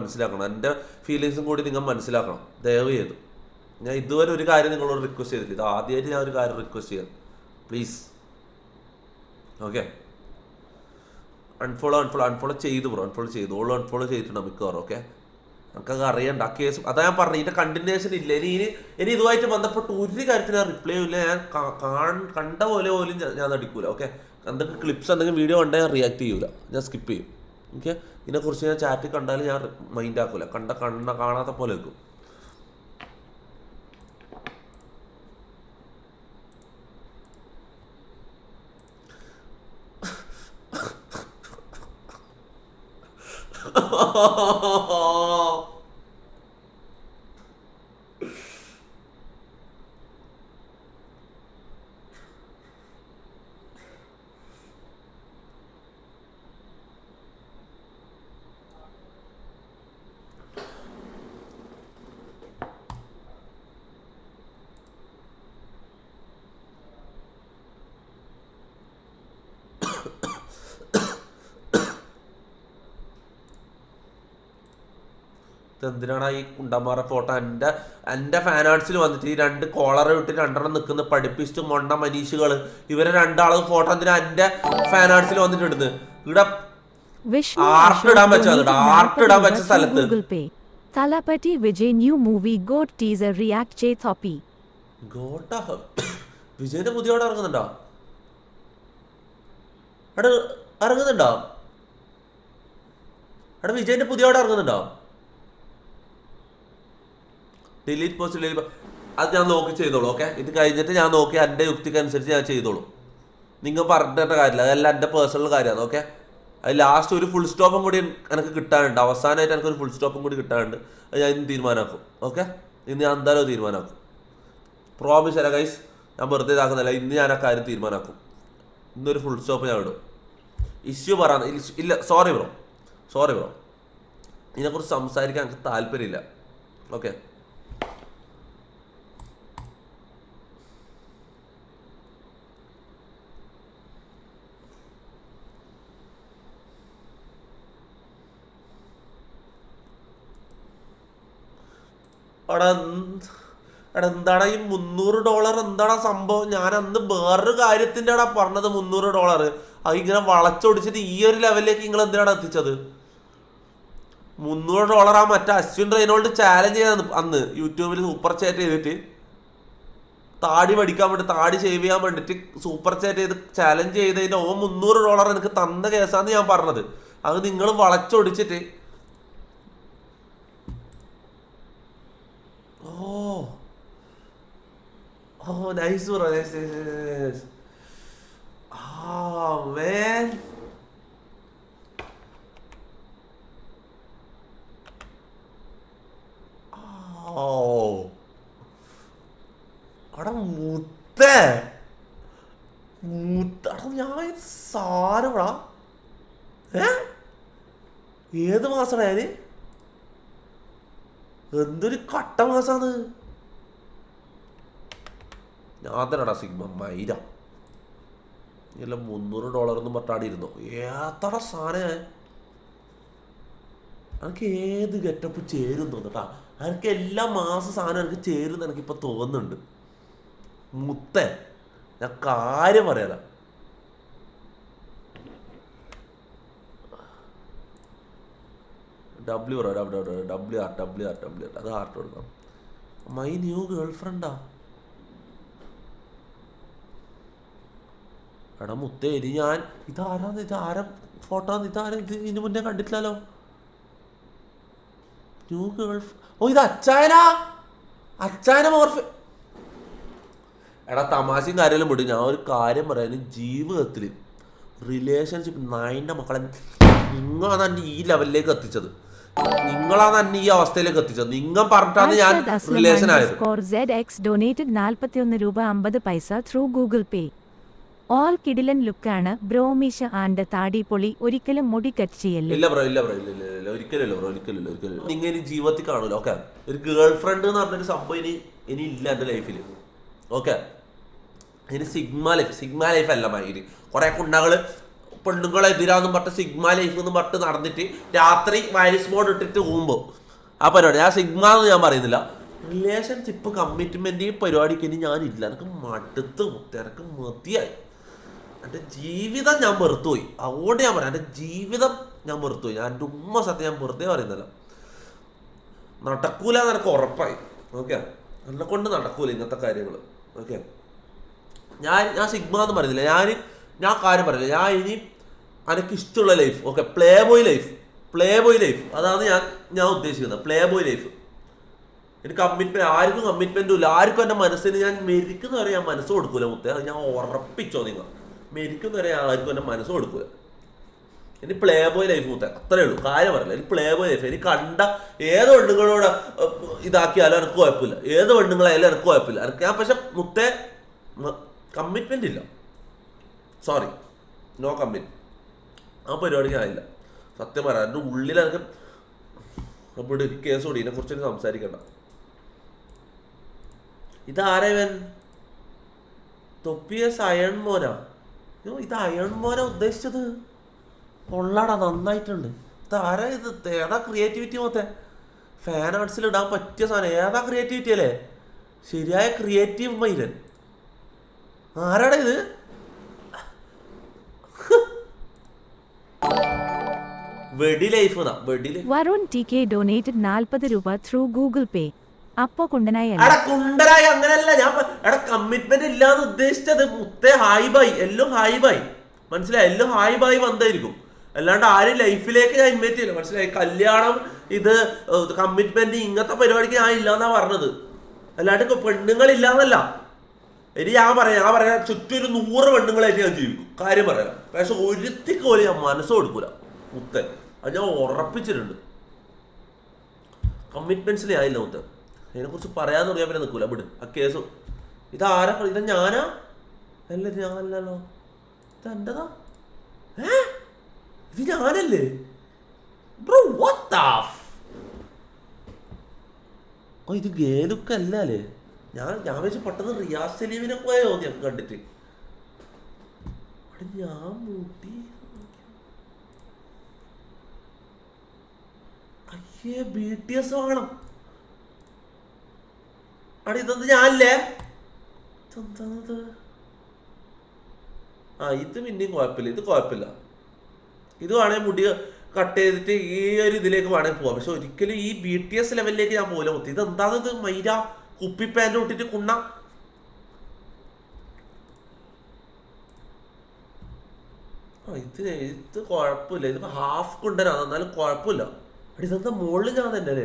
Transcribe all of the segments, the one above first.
മനസ്സിലാക്കണം. എന്റെ ഫീലിങ്സും കൂടി നിങ്ങൾ മനസ്സിലാക്കണം. ദയവ് ചെയ്തു. ഞാൻ ഇതുവരെ ഒരു കാര്യം നിങ്ങളോട് റിക്വസ്റ്റ് ചെയ്തില്ല ഇത് ആദ്യമായിട്ട് ഞാൻ ഒരു കാര്യം റിക്വസ്റ്റ് ചെയ്യാം. Please okay unfollow unfollow unfollow ചെയ്തു ബ്രോ അൺഫോളോ ചെയ്തു. ഓൾ അൺഫോളോ ചെയ്തിട്ടുണ്ട് മിക്കവാറും? ഓക്കെ നമുക്കത് അറിയണ്ട. ആ കേസ് അതാ ഞാൻ പറഞ്ഞു ഇതിന്റെ കണ്ടിന്യൂഷൻ ഇല്ല. ഇനി ഇനി ഇനി ഇതുമായിട്ട് ബന്ധപ്പെട്ട് ഒരു കാര്യത്തിന് ഞാൻ റിപ്ലൈ ഇല്ല. ഞാൻ കണ്ട പോലെ പോലും ഞാൻ നടിക്കൂല ഓക്കെ എന്തൊക്കെ ക്ലിപ്സ് എന്തെങ്കിലും വീഡിയോ കണ്ടാൽ ഞാൻ റിയാക്ട് ചെയ്യൂല. ഞാൻ സ്കിപ്പ് ചെയ്യും. ഓക്കെ? ഇതിനെക്കുറിച്ച് ഞാൻ ചാറ്റ് കണ്ടാൽ ഞാൻ മൈൻഡ് ആക്കൂല. കണ്ട കണ്ട കാണാത്ത പോലെ വെക്കും എന്തിനാണ് ഈ കുണ്ടന്മാരുടെ ഫോട്ടോ? എന്റെ എന്റെ ആർട്സിൽ വന്നിട്ട് ഈ രണ്ട് കോളറെ വിട്ട് രണ്ടെണ്ണം നിൽക്കുന്ന പഠിപ്പിസ്റ്റ് മൊണ്ട മനീഷുകൾ ഇവരെ രണ്ടാളും ഫോട്ടോ എന്തിനാ എന്റെ ഫാനാൻസിൽ വന്നിട്ട് ഇടുന്നത് ഇവിടെ ആർട്ട് ഇടാൻ പറ്റാ? ആർട്ട് ഇടാൻ പറ്റിയ സ്ഥലത്ത്. തലപ്പറ്റി Vijay new movie GOAT teaser react ചെയ് തോപ്പി ഗോട്ടാ വിജയന്റെ പുതിയ അവിടെ ഇറങ്ങുന്നുണ്ടോ? അവിടെ ഇറങ്ങുന്നുണ്ടോ? അവിടെ വിജയന്റെ പുതിയ അവിടെ ഇറങ്ങുന്നുണ്ടോ? ഡിലീറ്റ് പോസ്റ്റ് ഡിലീറ്റ് അത് ഞാൻ നോക്കി ചെയ്തോളൂ ഓക്കെ ഇത് കഴിഞ്ഞിട്ട് ഞാൻ നോക്കി എന്റെ യുക്തിക്കനുസരിച്ച് ഞാൻ ചെയ്തോളൂ. നിങ്ങൾ പറഞ്ഞിട്ട കാര്യമില്ല അതെല്ലാം എന്റെ പേഴ്സണൽ കാര്യമാണ് ഓക്കെ അത് ലാസ്റ്റ് ഒരു ഫുൾ സ്റ്റോപ്പും കൂടി എനിക്ക് കിട്ടാനുണ്ട്. അവസാനമായിട്ട് എനിക്കൊരു ഫുൾ സ്റ്റോപ്പും കൂടി കിട്ടാനുണ്ട്. അത് ഞാൻ ഇന്ന് തീരുമാനമാക്കും ഓക്കെ ഇന്ന് ഞാൻ എന്തായാലും തീരുമാനമാക്കും പ്രോമിസ് അല്ല ഗൈസ് ഞാൻ വെറുതെ ഇതാക്കുന്നില്ല ഇന്ന് ഞാൻ ആ കാര്യം തീരുമാനമാക്കും ഇന്നൊരു ഫുൾ സ്റ്റോപ്പ് ഞാൻ ഇടും. ഇഷ്യൂ പറയാൻ ഇല്ല സോറി ബ്രോ സോറി ബ്രോ ഇതിനെക്കുറിച്ച് സംസാരിക്കാൻ എനിക്ക് താല്പര്യമില്ല ഓക്കെ എടാ എന്താടാ ഈ മുന്നൂറ് ഡോളർ? എന്താടാ സംഭവം? ഞാൻ അന്ന് വേറൊരു കാര്യത്തിന്റെ ആടാ പറഞ്ഞത് മുന്നൂറ് ഡോളർ അത് ഇങ്ങനെ വളച്ചൊടിച്ചിട്ട് ഈ ഒരു ലെവലിലേക്ക് നിങ്ങൾ എന്തിനാണ് എത്തിച്ചത്? മുന്നൂറ് ഡോളർ ആ മറ്റേ അശ്വിൻ റെയ്നോൾഡ് ചാലഞ്ച് ചെയ്താണ് അന്ന്. യൂട്യൂബിൽ സൂപ്പർ ചാറ്റ് ചെയ്തിട്ട്. താടി പഠിക്കാൻ വേണ്ടി താടി ഷേവ് ചെയ്യാൻ വേണ്ടിട്ട് സൂപ്പർ ചാറ്റ് ചെയ്ത് ചാലഞ്ച് ചെയ്തതിന്റെ ഓ മുന്നൂറ് ഡോളർ എനിക്ക് തന്ന കേസാന്ന് ഞാൻ പറഞ്ഞത്. അത് നിങ്ങൾ വളച്ചൊടിച്ചിട്ട് Oh. Oh, nice, bro. Nice, nice, nice, nice. Oh, man. Oh. അവിടെ മുത്ത മുത്ത അവിടെ ഞാൻ സാരടാ ഏ ഏത് മാസമാണ് ഞാൻ എന്തൊരു കട്ട മാസാണ് ഞാൻ സിഗ്മ മൈര. എല്ലാം മുന്നൂറ് ഡോളർ ഒന്നും ഇരുന്നു ഏത്തട സാന എനിക്ക് ഏത് ഗെറ്റപ്പ് ചേരും തോന്നട്ടാ എനിക്ക് എല്ലാ മാസം സാധനം എനിക്ക് ചേരും എനിക്കിപ്പോൾ തോന്നുന്നുണ്ട്. മുത്തൻ ഞാൻ കാര്യം പറയാല ഡബ്ല്യു പറ W R W R W R അത് ഹാർട്ട് കൊടുക്കാം മൈ ന്യൂ ഗേൾ ഫ്രണ്ടാ എടാ മുത്തേ ഇനി ഞാൻ ഇതാരാന്ന് ഇത് ആരം ഫോട്ടോ ഇതാരും ഇത് ഇതിന് മുന്നേ കണ്ടിട്ടില്ലല്ലോ? ന്യൂ ഗേൾ ഓ ഇത് അച്ചായനാ. അച്ചായന മോർഫ് എടാ തമാശയും കാര്യമെല്ലാം വിടും. ഞാൻ ഒരു കാര്യം പറയാൻ ജീവിതത്തിൽ റിലേഷൻഷിപ്പ് നായിന്റെ മക്കളെ നിങ്ങളാണ് ഈ ലെവലിലേക്ക് എത്തിച്ചത്. നിങ്ങളാണ് എന്നെ ഈ അവസ്ഥയിലേക്ക് എത്തിച്ചത്. നിങ്ങൾ പറഞ്ഞിട്ടാണ് ഞാൻ റിലേഷൻ ആയത്. ഡൊനേറ്റഡ് നാൽപ്പത്തിയൊന്ന് രൂപ അമ്പത് പൈസ ത്രൂ ഗൂഗിൾ പേ ഓൾ കിടിലൻ ലുക്കാണ് ബ്രോമീശ ആൻഡ് താടി പൊളി ഒരിക്കലും മുടി കട്ട് ചെയ്യല്ലേ? ഇല്ല ബ്രോ ഇല്ല ബ്രോ ഇല്ല ഇല്ല ഇല്ല. ഒരിക്കലും ബ്രോ ഒരിക്കലും ഒരിക്കലും നിങ്ങൾ ഇനി ജീവിതത്തിൽ കാണൂല ഓക്കെ ഒരു ഗേൾ ഫ്രണ്ട് എന്ന് പറഞ്ഞൊരു സംഭവം ഇനി ഇനി ഇല്ല എന്റെ ലൈഫിൽ ഓക്കെ ഇനി സിഗ്മ ലൈഫ് സിഗ്മ ലൈഫ് അല്ല മൈര് കുറെ കുണ്ണകൾ പെണ്ണുങ്ങളെതിരാന്നും പറഞ്ഞിട്ട് സിഗ്മ ലൈഫ് എന്ന് പറഞ്ഞിട്ട് നടന്നിട്ട് രാത്രി വൈറസ് ബോർഡ് ഇട്ടിട്ട് പോകുമ്പോൾ ആ പരിപാടി. ഞാൻ സിഗ്മ എന്ന് ഞാൻ പറയുന്നില്ല. റിലേഷൻഷിപ്പ് കമ്മിറ്റ്മെന്റ് ഈ പരിപാടിക്ക് ഇനി ഞാനില്ല. എനിക്ക് മടുത്ത് എനിക്ക് മതിയായി. എന്റെ ജീവിതം ഞാൻ വെറുത്തുപോയി. അതുകൊണ്ട് ഞാൻ പറയാം. എന്റെ ജീവിതം ഞാൻ വെറുത്തുപോയി. ഞാൻ എന്റെ ഉമ്മ സത്യം ഞാൻ വെറുതെ പറയുന്നില്ല. നടക്കൂല എന്ന് ഉറപ്പായി. ഓക്കെ? എന്നെ കൊണ്ട് നടക്കൂല ഇങ്ങനത്തെ കാര്യങ്ങൾ ഓക്കെ? ഞാൻ ഞാൻ സിഗ്മ എന്ന് പറയുന്നില്ല. ഞാൻ ഞാൻ കാര്യം പറയില്ല ഞാൻ ഇനി എനിക്ക് ഇഷ്ടമുള്ള life okay play boy life play boy life അതാണ് ഞാൻ ഞാൻ ഉദ്ദേശിക്കുന്നത്. പ്ലേ ബോയ് ലൈഫ് എനിക്ക് കമ്മിറ്റ്മെന്റ് ആർക്കും കമ്മിറ്റ്മെന്റും ഇല്ല. ആർക്കും എന്റെ മനസ്സിന് ഞാൻ മെരിക്കുന്ന വരെ ഞാൻ മനസ്സ് കൊടുക്കൂല മുത്തേ. അത് ഞാൻ ഉറപ്പിച്ചോ നിങ്ങൾ? മെരിക്കുന്ന വരെ ആർക്കും എന്റെ മനസ്സ് കൊടുക്കൂല. ഇനി പ്ലേ ബോയ് ലൈഫ് മുത്തേ. അത്രേ ഉള്ളൂ. കാര്യം പറയില്ല ഇനി പ്ലേ ബോയ് ലൈഫ് എനിക്ക് കണ്ട ഏത് പെണ്ണുങ്ങളോട് ഇതാക്കിയാലും എനിക്ക് കുഴപ്പമില്ല. ഏത് പെണ്ണുങ്ങളായാലും എനിക്ക് കുഴപ്പമില്ല. എനിക്ക് ഞാൻ പക്ഷെ മുത്തേ കമ്മിറ്റ്മെന്റ് ഇല്ല. സോറി നോ കമ്മിറ്റ് ആ പരിപാടിക്ക് ആയില്ല. സത്യം പറയാം എന്റെ ഉള്ളിൽ എനിക്ക് അപ്പോൾ കേസ് കൂടി ഇതിനെ കുറിച്ച് സംസാരിക്കണ്ട. ഇത് ഇവൻ തൊപ്പിയസ് അയൺ മോന ഇത് അയൺ മോന ഉദ്ദേശിച്ചത്? കൊള്ളാടാ നന്നായിട്ടുണ്ട്. ഇത് ആരാ ഇത്? ഏതാ ക്രിയേറ്റിവിറ്റി മൊത്തം? ഫാൻ ആർട്സിൽ ഇടാൻ പറ്റിയ സാധനം. ഏതാ ക്രിയേറ്റിവിറ്റി അല്ലേ? ശരിയായ ക്രിയേറ്റീവ് മൈലൻ ആരാടാ ഇത്? വരുൺ ടി കെ ഡൊനേറ്റഡ് നാൽപ്പത് രൂപ ത്രൂ ഗൂഗിൾ പേ. അപ്പോ കുണ്ടനായി എടാ കുണ്ടരായി അങ്ങനല്ല. ഞാൻ എടാ കമ്മിറ്റ്മെന്റ് ഇല്ലാന്ന് ഉദ്ദേശിച്ചത് മുത്തേ ഹായ് ബൈ എല്ലാം ഹായ് ബൈ മനസ്സിലായി? എല്ലാം ഹായ് ബൈ വന്നായിരിക്കും. അല്ലാണ്ട് ആരും ലൈഫിലേക്ക് ഞാൻ ഇൻവൈറ്റ് ചെയ്യില്ല. മനസ്സിലായി? കല്യാണം ഇത് കമ്മിറ്റ്മെന്റ് ഇങ്ങനത്തെ പരിപാടിക്ക് ഞാൻ ഇല്ലാന്നാ പറഞ്ഞത്. അല്ലാണ്ട് പെണ്ണുങ്ങൾ ഇല്ലാന്നല്ല ഇനി ഞാൻ പറയാം. ഞാൻ പറയാം ചുറ്റും ഒരു നൂറ് പെണ്ണുങ്ങളായിട്ട് ഞാൻ ജീവിക്കും. കാര്യം പറയാം. പക്ഷെ ഒരുത്തിക്ക് പോലും ഞാൻ മനസ്സ് കൊടുക്കൂല. മുത്തൻ അത് ഞാൻ ഉറപ്പിച്ചിട്ടുണ്ട്. കമ്മിറ്റ്മെൻസിലേ ആയില്ല മുത്തൻ അതിനെക്കുറിച്ച് പറയാന്ന് പറയാൻ പിന്നെ നിൽക്കൂല വിട്. ആ കേസ് ഇതാരാ? ഇത് ഞാനാ? അല്ല ഞാനല്ലോ ഇത് ഏ? ഇത് ഞാനല്ലേ? ബ്രോ വാട്ട് ഓ ഇത് ഗേലുക്ക് അല്ലേ ഞാൻ ഞാൻ വെച്ച് പെട്ടെന്ന് റിയാസ് സലീമിനെ പോയോ ഞാൻ കണ്ടിട്ട്. ഞാൻ മൂട്ടി. ബി ടി എസ് വാങ്ങണം. അടി ഇതെന്ത് ഞാനല്ലേ? ആ ഇത് പിന്നെയും കുഴപ്പമില്ല. ഇത് കുഴപ്പമില്ല. ഇത് വേണേൽ മുടി കട്ട് ചെയ്തിട്ട് ഈ ഒരു ഇതിലേക്ക് വേണേൽ പോവാം. പക്ഷെ ഒരിക്കലും ഈ ബി ടി എസ് ലെവലിലേക്ക് ഞാൻ പോകില്ല മുത്തി. ഇത് മൈര കുപ്പി പാന്റ് ഇട്ടിട്ട് കുണ്ണ. ആ ഇത് ഇത് കുഴപ്പമില്ല. ഇത് ഹാഫ് കുണ്ടനാണ് എന്നാലും കുഴപ്പമില്ല. എടി ഇതെന്താ മുകളിൽ ഞാൻ തന്നെ അല്ലേ?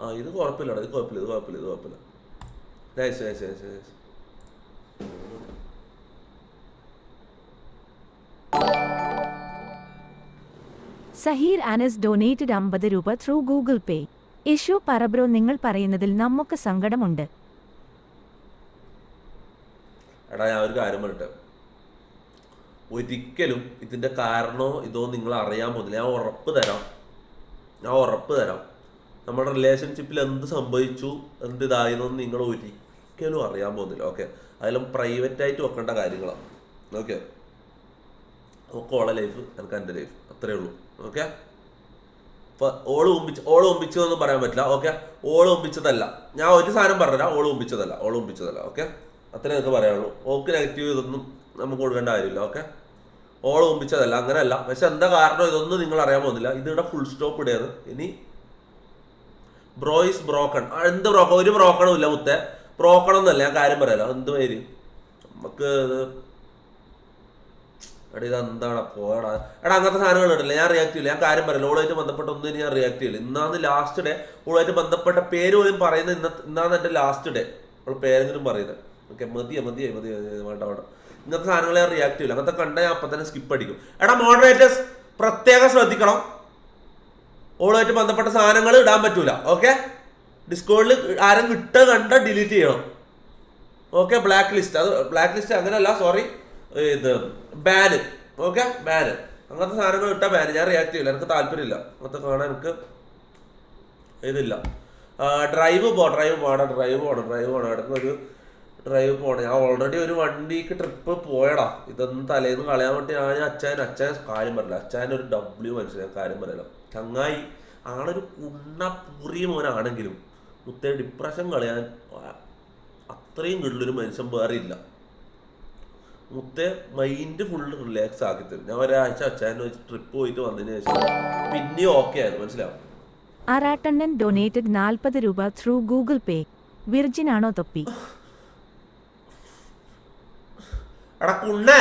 ആ ഇത് കുഴപ്പമില്ല ഇത് കുഴപ്പമില്ല ഇത് കുഴപ്പമില്ല ഇത് കുഴപ്പമില്ല. Nice nice nice nice Zaheer Anas donated അമ്പത് രൂപ ത്രൂ ഗൂഗിൾ പേ യശു പറബ്രോ നിങ്ങൾ പറയുന്നതിൽ നമുക്ക് സങ്കടമുണ്ട്. എടാ ഞാൻ ഒരു കാര്യം പറയട്ടെ. ഒരിക്കലും ഇതിന്റെ കാരണോ ഇതോ നിങ്ങൾ അറിയാൻ പോകുന്നില്ല. ഞാൻ ഉറപ്പ് തരാം. ഞാൻ ഉറപ്പ് തരാം. നമ്മുടെ റിലേഷൻഷിപ്പിൽ എന്ത് സംഭവിച്ചു എന്ത് ഇതായെന്നൊന്നും നിങ്ങൾ ഒരിക്കലും അറിയാൻ പോകുന്നില്ല ഓക്കെ അതിലും പ്രൈവറ്റ് ആയിട്ട് വെക്കേണ്ട കാര്യങ്ങളാണ് ഓക്കെ നമുക്ക് ഓളെ ലൈഫ് എനിക്ക് എന്റെ ലൈഫ് അത്രേ ഉള്ളൂ ഓക്കെ ഓൾ ഒമ്പിച്ച് ഓൾ ഒമ്പിച്ചതെന്ന് പറയാൻ പറ്റില്ല ഓക്കെ ഓൾ ഒമ്പിച്ചതല്ല. ഞാൻ ഒരു സാധനം പറഞ്ഞില്ല ഓൾ ഒമ്പിച്ചതല്ല ഓൾ ഒമ്പിച്ചതല്ല ഓക്കെ അത്രേ എനിക്ക് പറയാനുള്ളൂ. ഓക്ക് നെഗറ്റീവ് ഇതൊന്നും നമുക്ക് കൊടുക്കേണ്ട കാര്യമില്ല ഓക്കെ ഓൾ ഒമ്പിച്ചതല്ല അങ്ങനെയല്ല. പക്ഷെ എന്താ കാരണം? ഇതൊന്നും നിങ്ങൾ അറിയാൻ പോകുന്നില്ല ഇതിവിടെ ഫുൾ സ്റ്റോപ്പ് ഇടയാണ് ഇനി ബ്രോ ഇസ് ബ്രോക്കൺ എന്ത് ബ്രോക്കൺ ഒരു ബ്രോക്കണും ഇല്ല മുത്തേ. ബ്രോക്കൺ എന്നല്ല ഞാൻ കാര്യം പറയാലോ. എന്ത് പേര്? നമുക്ക് എടാ ഇത് എന്താണ് പോടാ എടാ അങ്ങനത്തെ സാധനങ്ങൾ ഉണ്ടല്ലോ ഞാൻ റിയാക്ട് ചെയ്യില്ല. ഞാൻ കാര്യം പറയില്ല ഓളുമായിട്ട് ബന്ധപ്പെട്ട ഒന്നും ഞാൻ റിയാക്ട് ചെയ്യില്ല. ഇന്നാന്ന് ലാസ്റ്റ് ഡേ ഓളുമായിട്ട് ബന്ധപ്പെട്ട പേര് പോലും പറയുന്നത് ഇന്ന ഇന്നാന്ന് എന്റെ ലാസ്റ്റ് ഡേ അവൾ പേരെങ്കിലും പറയുന്നത്. ഓക്കെ മതിയാ മതിയായി മതി വേണ്ട വേണ്ട. ഇങ്ങനത്തെ സാധനങ്ങൾ ഞാൻ റിയാക്ട് ചെയ്യില്ല അങ്ങനത്തെ കണ്ട ഞാൻ അപ്പം തന്നെ സ്കിപ്പ് അടിക്കും. എടാ മോഡറേറ്റേഴ്സ് പ്രത്യേകം ശ്രദ്ധിക്കണം. ഓളുമായിട്ട് ബന്ധപ്പെട്ട സാധനങ്ങൾ ഇടാൻ പറ്റൂല. ഓക്കെ ഡിസ്കോഡിൽ ആരും ഇട്ട് കണ്ട ഡിലീറ്റ് ചെയ്യണം. ഓക്കെ ബ്ലാക്ക് ലിസ്റ്റ് അത് ബ്ലാക്ക് ലിസ്റ്റ് അങ്ങനെയല്ല സോറി ഇത് ബാന് ഓക്കെ ബാന് അങ്ങനത്തെ സാധനങ്ങൾ ഇട്ടാൽ ബാന് ഞാൻ റിയാക്ട് ചെയ്യില്ല എനിക്ക് താല്പര്യമില്ല. അങ്ങനത്തെ കാണാൻ എനിക്ക് ഇതില്ല. ഡ്രൈവ് പോ ഡ്രൈവ് പോകണം ഡ്രൈവ് പോകണം ഡ്രൈവ് പോകണം ഇടയ്ക്ക് ഒരു ഡ്രൈവ് പോണേ. ഞാൻ ഓൾറെഡി ഒരു വണ്ടിക്ക് ട്രിപ്പ് പോയടാ. ഇതൊന്നും തലേന്ന് കളയാൻ വേണ്ടി ഞാൻ അച്ഛൻ അച്ഛൻ കാര്യം പറയില്ല അച്ഛൻ ഒരു ഡബ്ല്യു മനുഷ്യൻ കാര്യം പറയില്ല ചങ്ങായി ആളൊരു ഉണ്ണ പൂറിയ മോനാണെങ്കിലും മുത്തേ ഡിപ്രഷൻ കളയാൻ അത്രയും കൂടുതലൊരു മനുഷ്യൻ വേറെ ഇല്ല. മുത്തേ മൈൻഡ് ഫുള്ള് റിലാക്സ് ആക്കി തരും. ഞാൻ ഒരാഴ്ച അച്ഛനെ ട്രിപ്പ് പോയിട്ട് വന്നതിന് ശേഷം പിന്നെയും ഓക്കെ ആയിരുന്നു. മനസ്സിലാവും ആറാട്ടണ്ണൻ ഡൊനേറ്റഡ് നാൽപ്പത് രൂപ ത്രൂ ഗൂഗിൾ പേ വിർജിൻ ആണോ തൊപ്പി? എടാ കുണ്ണേ.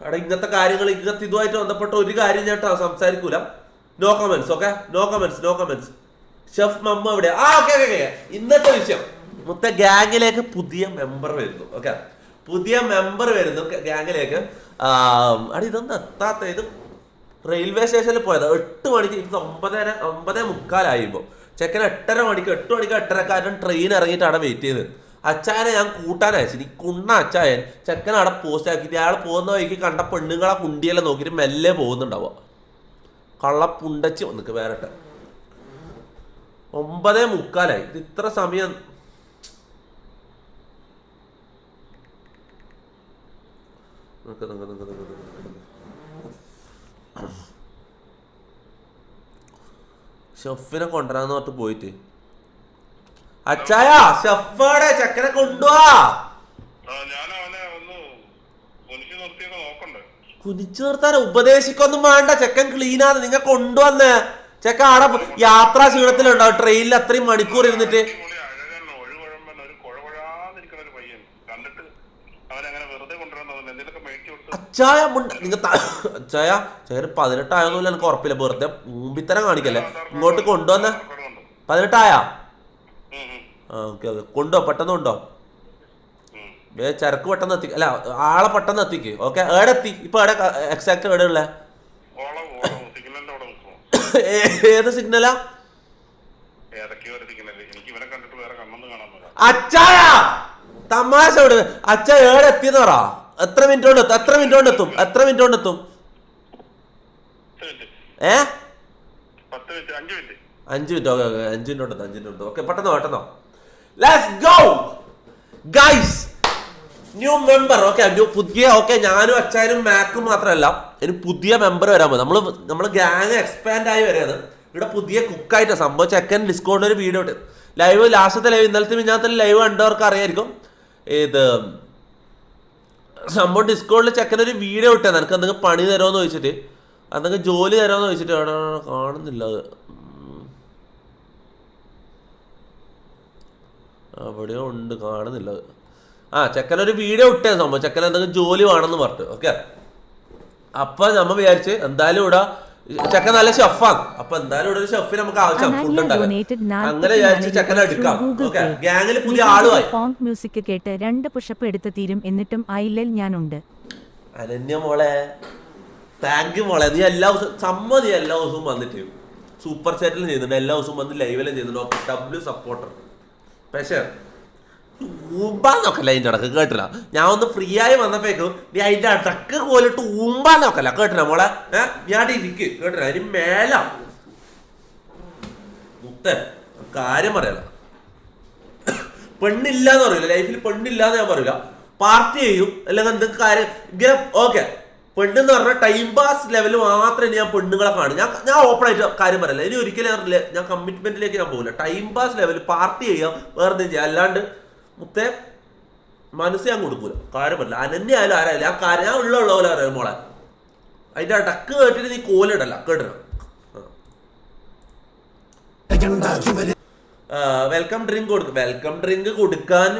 എടാ ഇങ്ങനത്തെ കാര്യങ്ങൾ ഇങ്ങനത്തെ ഇതുമായിട്ട് ബന്ധപ്പെട്ട ഒരു കാര്യം ഞാൻ സംസാരിക്കൂല. No comments okay no comments no comments chef മമ്മ എവിടെ ആ ഓക്കെ ഇന്നത്തെ വിഷയം. മുത്ത ഗ്യാങ്ങിലേക്ക് പുതിയ മെമ്പർ വരുന്നു ഓക്കെ പുതിയ മെമ്പർ വരുന്നു ഗ്യാങ്ങിലേക്ക് അടി ഇതൊന്നും എത്താത്ത ഇത് റെയിൽവേ സ്റ്റേഷനിൽ പോയത്. എട്ട് മണിക്ക് ഇത് ഒമ്പതര ഒമ്പതേ മുക്കാലായിപ്പോ ചെക്കൻ എട്ടര മണിക്ക് എട്ട് മണിക്ക് എട്ടരക്കാരൻ ട്രെയിൻ ഇറങ്ങിയിട്ടാണ് വെയിറ്റ് ചെയ്ത് അച്ചായനെ ഞാൻ കൂട്ടാൻ അയച്ചു കുണ്ണ അച്ചായൻ ചെക്കൻ അവിടെ പോസ്റ്റ് ആക്കിയിട്ട് അയാൾ പോകുന്ന വഴിക്ക് കണ്ട പെണ്ണുങ്ങളെ കുണ്ടിയെല്ലാം നോക്കിയിട്ട് മെല്ലെ പോകുന്നുണ്ടാവുക. കള്ള പുണ്ടച്ച് വന്നിക്ക് വേറട്ടെ. ഒമ്പതേ മുക്കാലായി. ഇത് ഇത്ര സമയം. ഷെഫിനെ കൊണ്ടുവരാന്ന് പറഞ്ഞിട്ട് പോയിട്ട് അച്ചായ ഷെഫാടെ ചക്കനെ കൊണ്ടുവാ. കുനിച്ചു നിർത്താൻ ഉപദേശിക്കൊന്നും വേണ്ട ചെക്കൻ ക്ലീനാണ് നിങ്ങ കൊണ്ടുവന്ന്. ചെക്കൻ ആടെ യാത്രാ ക്ഷീണത്തിലുണ്ടാവും ട്രെയിനിൽ അത്രയും മണിക്കൂർ ഇരുന്നിട്ട്. അച്ചായ മുണ്ട നിങ്ങ അച്ചായ ചേര് പതിനെട്ടായെന്നില്ല എനിക്ക് ഉറപ്പില്ല. വെറുതെ മുമ്പിത്തരം കാണിക്കല്ലേ. ഇങ്ങോട്ട് കൊണ്ടുവന്ന. പതിനെട്ടായാ? Okay okay. കൊണ്ടോ പെട്ടെന്ന് കൊണ്ടോ. വേ ചരക്ക് പെട്ടെന്ന് എത്തിക്ക് അല്ല ആളെ പെട്ടെന്ന് എത്തിക്ക് ഓക്കെ? ഏടെ എത്തി? ഇപ്പൊ എവിടെ എക്സാക്ട് എവിടെ ഉള്ള? ഏത് സിഗ്നലാ? അച്ചായ! തമാശ വിട് അച്ഛ ഏടെ എത്തിയെന്ന് പറ. എത്ര മിനിറ്റ് കൊണ്ട് എത്തും എത്ര മിനിറ്റ് കൊണ്ട് എത്തും എത്ര മിനിറ്റ് കൊണ്ട് എത്തും ഏ? പത്ത് മിനിറ്റ് അഞ്ച് മിനിറ്റ് അഞ്ച് മിനിറ്റ് ഓക്കെ ഓക്കെ പെട്ടെന്നോ പെട്ടെന്നോ. Let's go guys new member okay പുതിയ ഓക്കെ ഞാനും അച്ചായനും മാക്കും മാത്രമല്ല ഇനി പുതിയ മെമ്പർ വരാൻ നമ്മൾ നമ്മൾ ഗ്യാങ് എക്സ്പാൻഡ് ആയി വരെയാണ് ഇവിടെ പുതിയ കുക്കായിട്ട് സംഭവം ചെക്കൻ ഡിസ്കൗണ്ട് ഒരു വീഡിയോ ഇട്ട് ലൈവ് ലാസ്റ്റത്തെ ലൈവ് ഇന്നലത്തെ മിഞ്ഞാത്ത ലൈവ് കണ്ടവർക്ക് അറിയായിരിക്കും. ഇത് സംഭവം ഡിസ്കൗണ്ടിൽ ചെക്കൻ ഒരു വീഡിയോ ഇട്ടാ നിനക്ക് എന്തെങ്കിലും പണി തരുമോ എന്ന് ചോദിച്ചിട്ട്. എന്തെങ്കിലും ജോലി തരുമോ എന്ന് ചോദിച്ചിട്ട് കാണുന്നില്ല അത്. അവിടെയോ ഉണ്ട് കാണുന്നില്ല. ആ ചെക്കൻ ഒരു വീഡിയോ ഇട്ടേ സംഭവം. ചെക്കൻ എന്തെങ്കിലും ജോലി വേണമെന്ന് പറഞ്ഞു ഓക്കെ അപ്പൊ നമ്മ വിചാരിച്ച് എന്തായാലും ഇവിടെ ചെക്കൻ നല്ല ഷെഫാണ് അപ്പൊ എന്തായാലും ഇവിടെ ഒരു ഷെഫിന് നമുക്ക് ആവശ്യം ഫുഡ് ഉണ്ടാക്കാൻ. അങ്ങനെ വിചാരിച്ച് ചെക്കൻ എടുക്കാം ഓക്കെ പേ ഗ്യാങ്ങിൽ പുതിയ ആളുമായി ഫോങ്ക് മ്യൂസിക് കേട്ട് രണ്ട് പുഷപ്പ് എടുത്ത് തീരും. എന്നിട്ടും ഐലൽ ഞാനുണ്ട് അനന്യ മോളെ താങ്ക് യു മോളെ. നീ എല്ലാ ദിവസവും സമ്മതി എല്ലാ ദിവസവും വന്നിട്ട് സൂപ്പർ സെറ്റിൽ ചെയ്യുന്നുണ്ട് എല്ലാ ദിവസവും വന്ന് ലൈവിലും ചെയ്യുന്നുണ്ട് ഡബ്ല്യു സപ്പോർട്ടർ നോക്കല്ല അതിന്റെ കേട്ടില്ല. ഞാൻ ഒന്ന് ഫ്രീ ആയി വന്നപ്പോഴേക്കും നീ അതിന്റെ അടക്ക് പോലിട്ട് ഊമ്പാൻ നോക്കല്ല കേട്ടില്ല മോളെ. ഞാൻ ഇരിക്ക്. കേട്ടില്ല? അതിന് മേല. മുത്ത കാര്യം പറയല പെണ്ണില്ലാന്ന് പറയില്ല ലൈഫിൽ പെണ്ണില്ലാന്ന് ഞാൻ പറയില്ല പാർട്ടി ചെയ്യും. അല്ലെങ്കിൽ എന്തൊക്കെ കാര്യം ഓക്കെ. പെണ്ണെന്ന് പറഞ്ഞാൽ ടൈം പാസ് ലെവൽ മാത്രമേ ഞാൻ പെണ്ണുങ്ങളെ കാണും. ഞാൻ ഞാൻ ഓപ്പൺ ആയിട്ട് കാര്യം പറയില്ല. ഇനി ഒരിക്കലും ഞാൻ ഞാൻ കമ്മിറ്റ്മെന്റിലേക്ക് ഞാൻ പോകില്ല ടൈം പാസ് ലെവൽ പാർട്ടി ചെയ്യാം. വേറെ എന്തെങ്കിലും ചെയ്യാം? അല്ലാണ്ട് മുത്തേ മനസ്സ് ഞാൻ കൊടുക്കൂല. കാര്യം പറയില്ല. അനന്യ ആയാലും ആരായാലും ഞാൻ കാര്യം ഞാൻ ഉള്ള ഉള്ള പോലെ അറിയാം മോളെ. അതിന്റെ അടക്ക് കേട്ടിട്ട് നീ കോലിടല്ല കേട്ടിടണം വെൽക്കം ഡ്രിങ്ക് കൊടുക്കും വെൽക്കം ഡ്രിങ്ക് കൊടുക്കാൻ